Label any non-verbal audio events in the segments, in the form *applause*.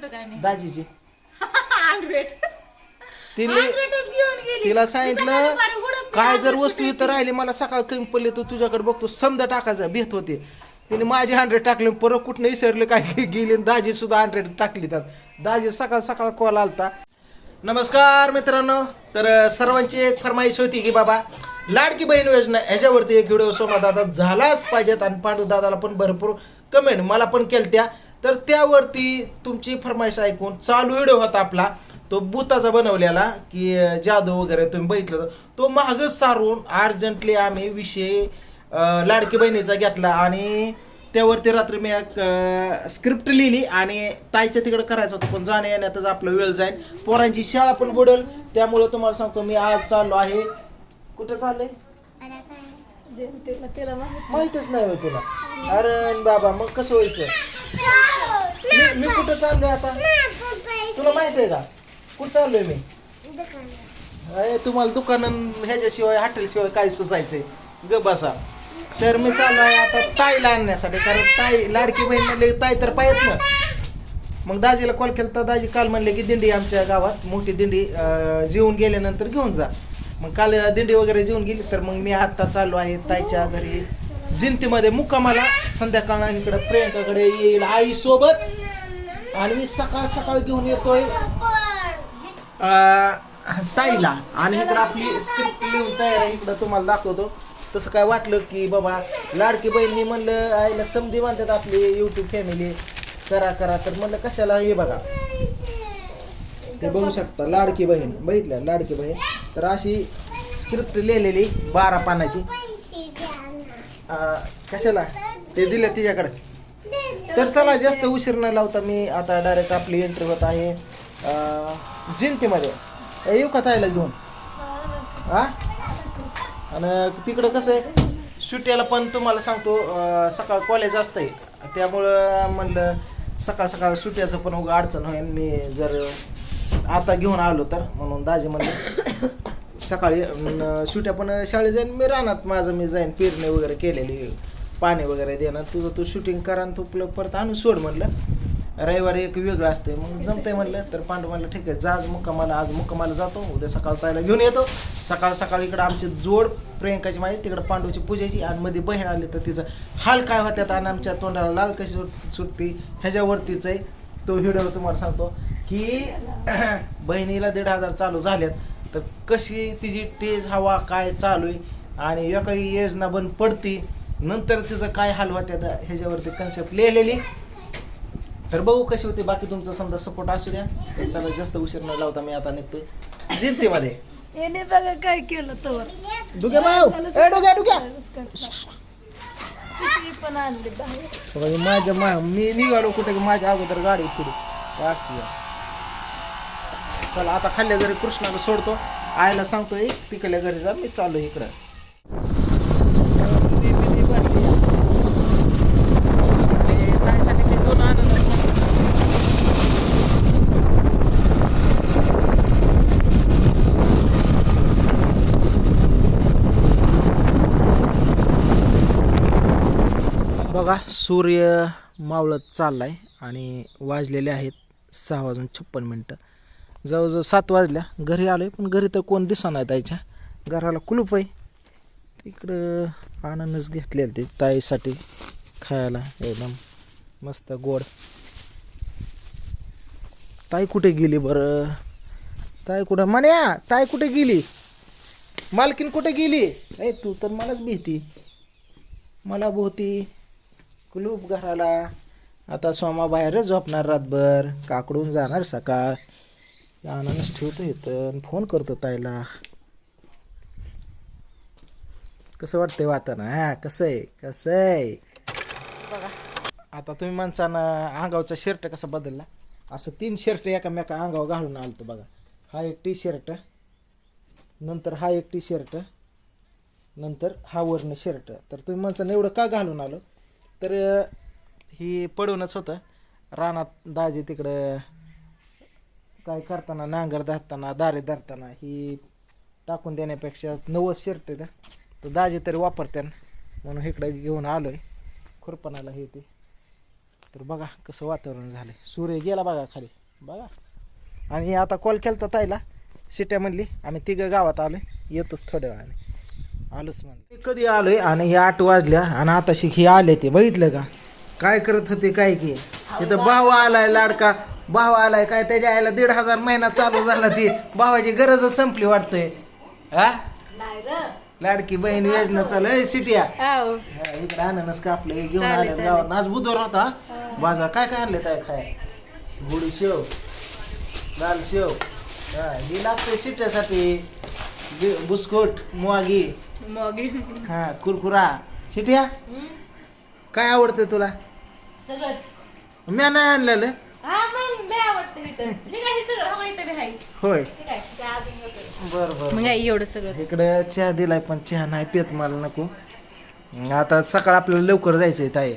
कुठं काय नाही. दाजीची. *laughs* तिने हंड्रेडच घेऊन गेली. तिला सांगितलं काय जर 100 वस्तू इथं राहिली मला सकाळ कमी पडली तर तुझ्याकडे बघतो समजा टाकायचं भेट होते. तिने माझी हंड्रेड टाकले परत कुठनं विसरले काय *laughs* गेली आणि दाजी सुद्धा हंड्रेड टाकली त्यात. दाजी सकाळ सकाळ कॉल आलता. नमस्कार मित्रांनो. तर अं, सर्वांची एक फरमाईश होती की बाबा लाडकी बहीण योजना ह्याच्यावरती एक व्हिडिओ सोमा दादा झालाच पाहिजेत आणि पांडू दादाला पण भरपूर कमेंट मला पण केलत्या. तर त्यावरती तुमची फरमाईश ऐकून चालू व्हिडिओ होता आपला तो बुताचा बनवलेला की जादू वगैरे तुम्ही बघितलं तर तो मागच सारून अर्जंटली आम्ही विषय लाडकी बहिणीचा घेतला आणि त्यावरती रात्री मी एक स्क्रिप्ट लिहिली आणि ताईच्या तिकडे करायचं होतं पण जाण्या येण्यातच आपला वेळ जाईल. पोरांची शाळा पण बुडेल त्यामुळे तुम्हाला सांगतो मी आज चाललो आहे. कुठे चाललंय? माहितच नाही होय तुला. अरे बाबा मग कसं व्हायचं? मी मी कुठं चाललोय आता? तुला माहीत आहे का? कुठं चाललोय मी? अरे तुम्हाला दुकानं ह्याच्याशिवाय हॉटेलशिवाय काय सुचायचंय ग बसा. तर मी चाललो आहे आता ताईला आणण्यासाठी कारण ताई लाडकी बहीण म्हणले ताई तर पाहिजेत ना मग दाजीला कॉल केला तर दाजी काल म्हणले की दिंडी आमच्या गावात मोठी दिंडी अं, जेवून गेल्यानंतर घेऊन जा. मग काल दिंडी वगैरे जेवून गेली तर मग मी आता चाललो आहे ताईच्या घरी. जिंतीमध्ये मुक्कामाला. संध्याकाळ इकडे प्रियंकाकडे येईल आई सोबत आणि मी सकाळ सकाळ घेऊन येतोय. ताईला. आणि इकडं आपली स्क्रिप्ट लिहून तयार आहे. इकडं तुम्हाला दाखवतो. तसं काय वाटलं की बाबा लाडकी बहिणी म्हणलं आईला समधी म्हणतात आपली युट्यूब फॅमिली करा करा. तर म्हणलं कशाला? हे बघा. ते बघू शकता लाडकी बहीण. बघितलं? लाडकी बहीण. तर अशी स्क्रिप्ट लिहिलेली बारा पानाची. अं, कशाला? ते दिलं तिच्याकडे. तर चला जास्त उशीर न लावता मी आता डायरेक्ट आपली एंट्री होत आहे अं, जिंतीमध्ये. ए, येऊ का ताईला घेऊन? हा? आणि तिकडं कसं आहे? सुट्याला पण तुम्हाला सांगतो अं, सकाळ कॉलेज असतंय. त्यामुळं म्हणलं सकाळ सकाळ सुट्याचं पण उगा अडचण होईल. मी जर आता घेऊन आलो तर म्हणून दाजी म्हणले. सकाळी अं, सुट्या पण शाळेत जाईन मी राहणार माझं मी जाईन पेरणी वगैरे केलेली पाणी वगैरे देणं तुझं तू शूटिंग करा आणि तू आपलं परत आणून सोड म्हणलं. रविवारी एक वेगळं असते मग जमतंय म्हणलं तर पांडू म्हणलं ठीक आहे जा आज मुक्कामाला आज मुक्कामाला जातो उद्या सकाळ ताईला घेऊन येतो. सकाळ सकाळ इकडं आमची जोड प्रियंकाची माहिती तिकडं पांडूची पूजेची आणि मध्ये बहीण आली तर तिचं हाल काय होत्यात आणि आमच्या तोंडाला लाल कशी सुट- सुटती ह्याच्यावरतीच आहे तो व्हिडिओ तुम्हाला सांगतो की *clears throat* बहिणीला दीड हजार चालू झाल्यात तर कशी तिची तेज हवा काय चालू आहे आणि एका योजना बंद पडती नंतर तिचं काय हाल होत्यात ह्याच्यावरती कन्सेप्ट लिहिलेली. तर बघू कशी होती बाकी तुमचा समजा सपोर्ट असू द्या. तर चला जास्त उशीर न लावता मी आता निघतोय. जिंतीमध्ये याने बघा काय केलं तवर डुग्या माव ए डुग्या डुग्या. पिशवी पण आणली बाहेर. माझ्या मा मी निघालो कुठे की माझ्या अगोदर गाडी पुढे. असते चला आता खाल्ल्या घरी कृष्णाला सोडतो. आईला सांगतो एक तिकडल्या घरी जा मी चाललो इकडं. मी दोन बघा सूर्य मावळत चाललाय आणि वाजलेले आहेत सहा वाजून छप्पन मिनटं. जवळजवळ सात वाजल्या. घरी आलो आहे पण घरी तर कोण दिसा नाही ताईच्या. घराला कुलूप आहे. तिकडं आनंदच घेतलेलं ते ताईसाठी खायला. एकदम मस्त गोड. ताई कुठे गेली बरं? ताई कुठं? म्हण्या ताई कुठे गेली? मालकीन कुठे गेली? ए तू तर मलाच भीती. मला भोवती कुलूप घराला. आता सोमा बाहेरच झोपणार रातभर. काकडून जाणार सकाळ. आनंदच ठेवतो इथं फोन करतो ताईला. कसं वाटतंय वातावरण? हा कसं आहे? कसं आहे? बघा. आता तुम्ही माणसानं अंगावचा शर्ट कसा बदलला? असं तीन शर्ट एकामेका अंगावर घालून आलतो बघा. हा एक टी शर्ट नंतर हा एक टी शर्ट नंतर हा वर्ण शर्ट तर तुम्ही माणसानं एवढं का घालून आलो? तर ही पडूनच होतं. रानात दाजी तिकडं काय करताना नांगर धरताना दारे धरताना ही टाकून देण्यापेक्षा नवस शर्ट आहे तर दाजे तरी वापरत्यान. म्हणून इकडे घेऊन आलोय. खुरपणाला हे ते. तर बघा कसं वातावरण झालं सूर्य गेला बघा खाली. बघा. आणि आता कॉल केला ताईला. सिट्या म्हणली आम्ही तिघं गावात आलो येतोच थोड्या वेळाने. आलोच म्हणलं. कधी आलोय आणि हे आठ वाजल्या आणि आता शिक हे आले ते. बघितलं का? काय करत होते काय की? इथं भाऊ आलाय लाडका. भाऊ आलाय काय त्याच्या आईला दीड हजार महिना चालू झाला ती. भावाची गरजच संपली वाटतंय. हा? नाही र. लाडकी बहीण योजना चालू आहे सिटिया आहो हा, इकडे अननस कापले घेऊन आले गावात. आज बुधवार होता. बाजार काय काय आणले काय खाय? गुडी शेव लाल शेव. हा ही लागते शिट्यासाठी बि- बिस्कुट मग हा कुरकुरा. शिट्या काय आवडतं तुला? सगळंच. म्या नाही आणलेलं. हा मग लय आवडतं इथं निघाली सगळं हवा इथं बी आहे. होय. ते अजून. बर बर मग एवढं सगळं. इकडे चहा दिलाय पण चहा नाही पित मला नको. आता सकाळ आपल्याला लवकर जायचंय ताई.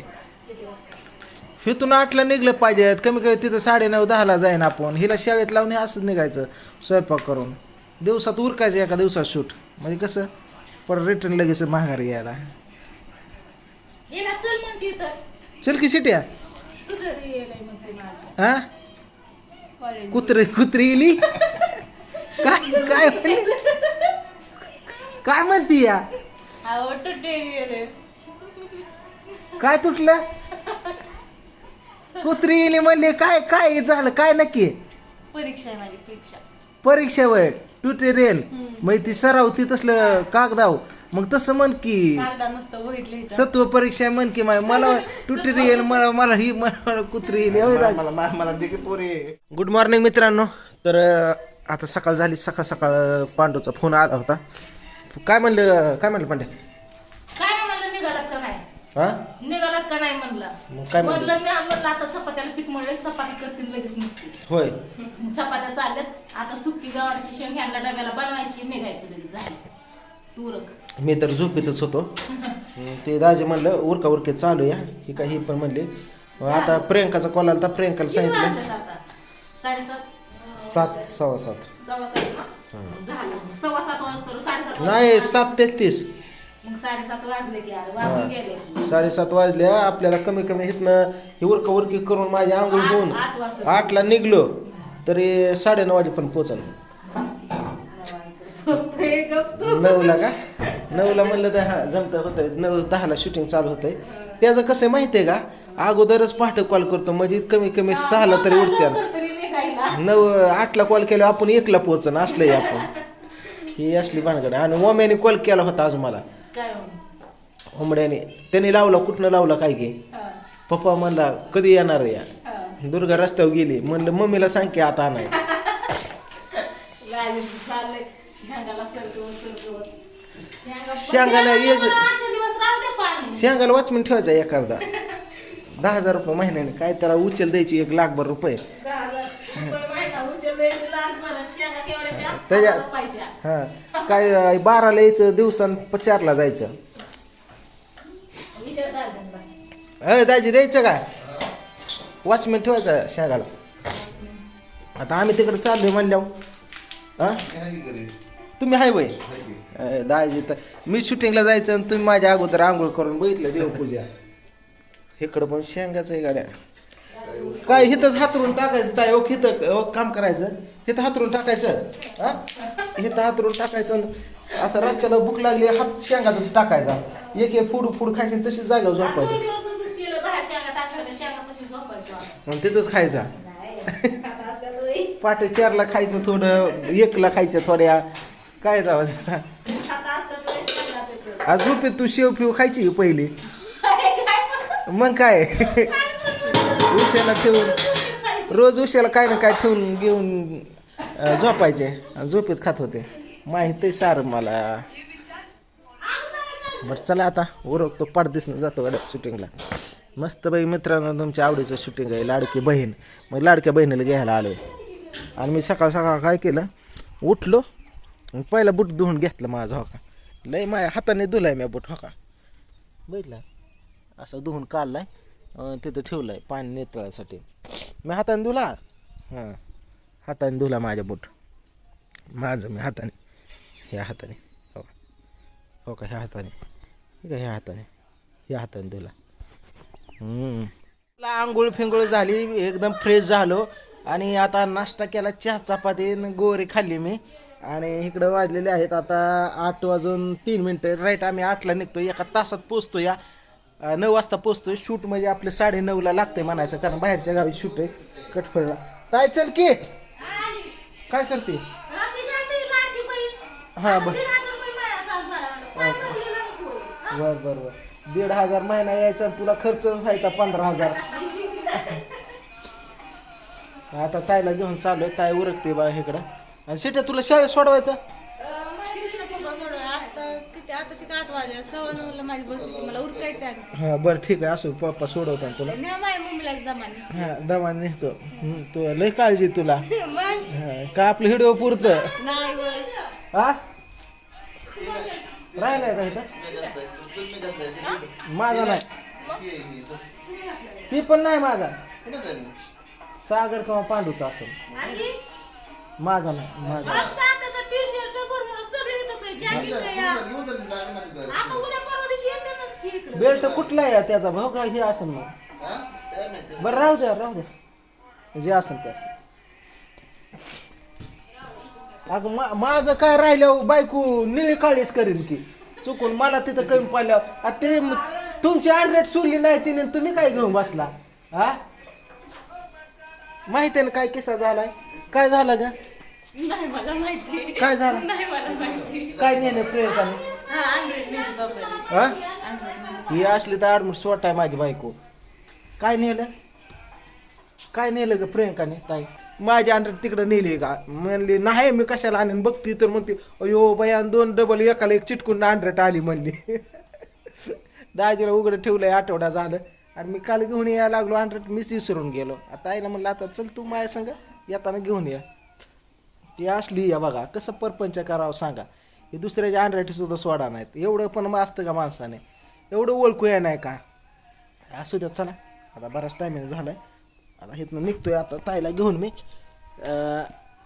इथून आठला निघलं पाहिजे. कमी कमी तिथं साडे नऊ दहाला जाईन आपण. हिला शाळेत लावून हे असंच निघायचं स्वयंपाक करून. दिवसात उरकायचं एका दिवसात शूट. म्हणजे कसं? परत रिटर्न लगेच माघारी यायला. चल म्हणते इथं चल की सिट्या तुझं हा? कुत्री कुत्री इली काय काय? काय म्हणती या? काय तुटलं? कुत्री इली म्हणले काय काय झालं? काय नक्की? परीक्षा. आहे माझी परीक्षा परीक्षेवर ट्युटोरियल मग ती सराव ती तसलं कागदाव मग तसं म्हण की कागदा नुसतं वहीत लिहायचं सत्व परीक्षा म्हण की मा- मला *laughs* ट्युटोरियल मला मला ही मला कुत्री येईल मला गुड मॉर्निंग मित्रांनो. तर अं, आता सकाळ झाली सकाळ सकाळ अं, पांडूचा फोन आला होता. काय म्हणलं काय म्हणलं पांडे काय नाही म्हणलं निघालात का नाही? हा? निघालात का नाही म्हणलं? मग काय म्हणलं? म्हणलं मी म्हणलं आता चपात्याला पीठ म्हणलं चपाती करतील लगेच निघते होय. चपात्या चालल्यात. आता सुकी गवारची शेंग ह्यांना डब्याला बनवायची निघायचं लगेच झालं. मी तर झोपेतच होतो. *laughs* ते दाजी म्हणलं उरका उरके चालू या. ही काही पण म्हणले. आता प्रियंकाचा कॉल आला तर प्रियंकाला सांगितलं. सात सव्वा सात. नाही सात तेहतीस साडेसात वाजले वाजल्या आपल्याला कमी कमी इथनं ही उरका उरकी करून माझी आंघोळ घेऊन आठला निघलो तरी साडेनऊ वाजेपर्यंत पोहोचलो. बसतोय गप्प. नऊला का? नऊला म्हणलं तर हा जमतं होतं. नऊ दहाला शूटिंग चालू होतंय. त्याचं कसं आहे माहिती आहे का? अगोदरच पहाटे कॉल करतो. म्हणजे कमी कमी सहाला तरी उठत्या निघायला. नऊ आठला कॉल केला आपण एकला पोहोचन असलंय आपण. ही असली भानगड. आणि ओम्याने कॉल केला होता आज मला? ओमड्याने. त्याने लावला कुठनं लावला काय घे? पप्पा म्हणला कधी येणार या. दुर्गा रस्त्यावर गेली. म्हणलं मम्मीला सांग की आता नाही *laughs* शेंगाला सरकवत शेंगा- शेंगाला एक- शेंगाला वॉचमॅन ठेवायचा एखादा. दहा हजार रुपये महिन्याने काय त्याला उचल द्यायची एक लाखभर रुपये रुपये. त्याच्या- हां. हा काय बाराला यायचं दिवसान चारला जायचं. विचार दाजी द्यायचं काय वॉचमॅन ठेवायचा शेंगाला. आता आम्ही तिकडे चाललोय म्हणल्यावर. हा? तुम्ही हाय वय? अय, दाजी तर मी शूटिंगला जायचं आणि तुम्ही माझ्या अगोदर आंघोळ करून बघितलं देवपूजा. इकडं पण शेंगाचं आहे गाड्या. काय हिथंच हातरून टाकायचं काय ओक हिथं काम करायचं. हिथं हातरून टाकायचं हा? हिथं हातरून टाकायचं असं रातच्याला भूक लागली हात शेंगातून टाकायचा. एक एक फुड फुड खायची तशीच जागेवर झोपायचं. आणि तिथंच खायचा. पाटे चारला खायचं थोडं एकला खायचं थोड्या. काय जावं आता. आज झोपेत तू शेव फिव खायची पहिली. मग काय? उशाला ठेवून रोज उशाला काय ना काय ठेवून घेऊन झोपायचे. झोपेत खात होते. माहीत आहे सार मला. बरं चला आता. उरकतो पाडदिसनं जातो गाड्या शूटिंगला. मस्त बाई मित्रांनो तुमच्या आवडीचं शूटिंग आहे. लाडकी बहीण. मग लाडक्या बहिणीला घ्यायला आलो आणि मी सकाळ सकाळ काय केलं? उठलो पहिला बूट धुवून घेतलं माझा होका लय माझ्या हाताने धुलाय मी बूट होका बघितला? असं धुवून काढलाय तिथं ठेवलाय पाणी नेतळासाठी. मी हाताने धुला? हां. हाताने धुला माझ्या बूट. माझं मी हाताने. ह्या हाताने. हो. का हो का ह्या हाताने. का ह्या हाताने? ह्या हाताने धुला. आंघोळ फिंगोळ झाली एकदम फ्रेश झालो. आणि आता नाश्ता केला चहा चपाती गोरी खाल्ली मी. आणि इकडं वाजलेले आहेत आता आठ वाजून तीन मिनटं. राईट आम्ही आठला निघतो एका तासात पोचतो या नऊ वाजता पोचतो शूट म्हणजे आपले साडे नऊला लागतंय म्हणायचं कारण बाहेरच्या गावी शूट आहे. कटफळला काय चल की. काय करते? हा बर. बर बर बर. दीड हजार महिना यायचा आणि तुला खर्च व्हायचा पंधरा हजार. आता ताईला घेऊन चालू आहे ताई उरकते बा इकडं. आणि सिट्या तुला शाळेत सोडवायचं हा बरं ठीक आहे. असो पप्पा सोडवता तुला. नाही माझ्या मम्मीला दमाने. हा दमा नेतो. तू लय काळजी तुला. *laughs* हा, का आपलं व्हिडिओ पुरतं. हा? राहिलाय का इथं? माझा नाही. ती पण नाही माझा. सागर किंवा पांडूचा असेल. माझा नाही माझा बेल्ट कुठला आहे त्याचा? भाऊ का हे असेल मग? बरं राहू द्या राहू द्या. जे असेल ते असेल. अगं मा- माझं काय राहिलं बायको निळी काळीच करेन की. चुकून मला तिथं कमी पाहिलं आता ते म- तुमची आंड्रेट सोडली नाही तिने तुम्ही काय घेऊन बसला? हा? माहिती आहे ना काय किस्सा झालाय? काय झालं ग? नाही मला माहिती. काय झालं? नाही मला माहिती. काय नेलं प्रियंकाने हा हा? ही असली तर आडमुठ सोट आहे माझी बायको. काय नेलं? काय नेलं ग प्रियंकाने? ताई? माझी अंडर तिकडं नेली का म्हणली नाही मी कशाला आणीन? बघती तर म्हणते अयो बया दोन डबल एकाला एक चिटकून अंड्रेट आली म्हणली. *laughs* दाजीला उघडं ठेवलंय आठवडा झालं. आणि मी काल घेऊन यायला लागलो अंड्रेट मीच विसरून गेलो. आता आईला म्हणलं आता चल तू माझ्या संग येताना घेऊन या. ती असली या बघा कसं परपंच करावं सांगा. हे दुसऱ्याच्या अंड्रेटी सोडा नाहीत. एवढं पण मग असतं का माणसाने? एवढं ओळखू या नाही का? असू द्या चला. आता बराच टायमिंग झाला आहे आता इथनं निघतोय आता. ताईला घेऊन मी.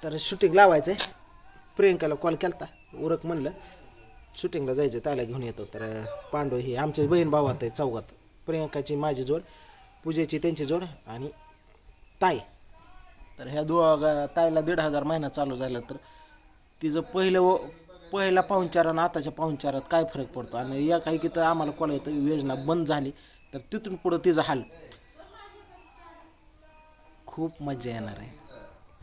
तर शूटिंग लावायचं आहे प्रियंकाला कॉल केलता. उरक म्हणलं शूटिंगला जायचं ताईला घेऊन येतो. तर पांडव पांडू ही आमचे बहीण भावात आहे चौघात. प्रियंकाची माझी जोड पूजेची त्यांची जोड आणि ताई. तर ह्या दो ताईला दीड हजार महिना चालू झाला तर तिचं पहिलं व पहिला पाहुणचार आणि आताच्या पाहुणचारात काय फरक पडतो? आणि या काही की तर आम्हाला कोणा येतं योजना बंद झाली तर तिथून पुढं तिचा हाल. खूप मजा येणार आहे.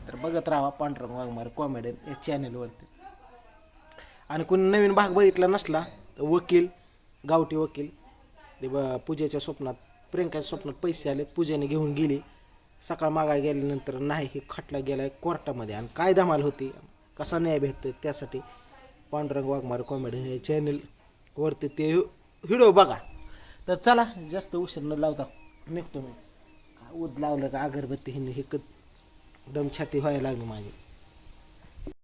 तर बघत राहा पांढरं वाघमार कॉमेडियन या चॅनेलवरती आणि कोणी नवीन भाग बघितला नसला तर वकील गावठी वकील ते ब पूजेच्या स्वप्नात प्रियंकाच्या स्वप्नात पैसे आले पूजेने घेऊन गेली. सकाळ मागा गेल्यानंतर नाही हे खटला गेलाय कोर्टामध्ये. आणि काय धमाल होती? कसा न्याय भेटतोय त्यासाठी पांडुरंग वाघमारे कॉमेडी हे चॅनलवरती ते व्हिडिओ बघा. तर चला जास्त उशीर न लावता निघतो मी. उद लावलं का? अगरबत्ती हिने हे क दम छाती व्हायला लागली माझी.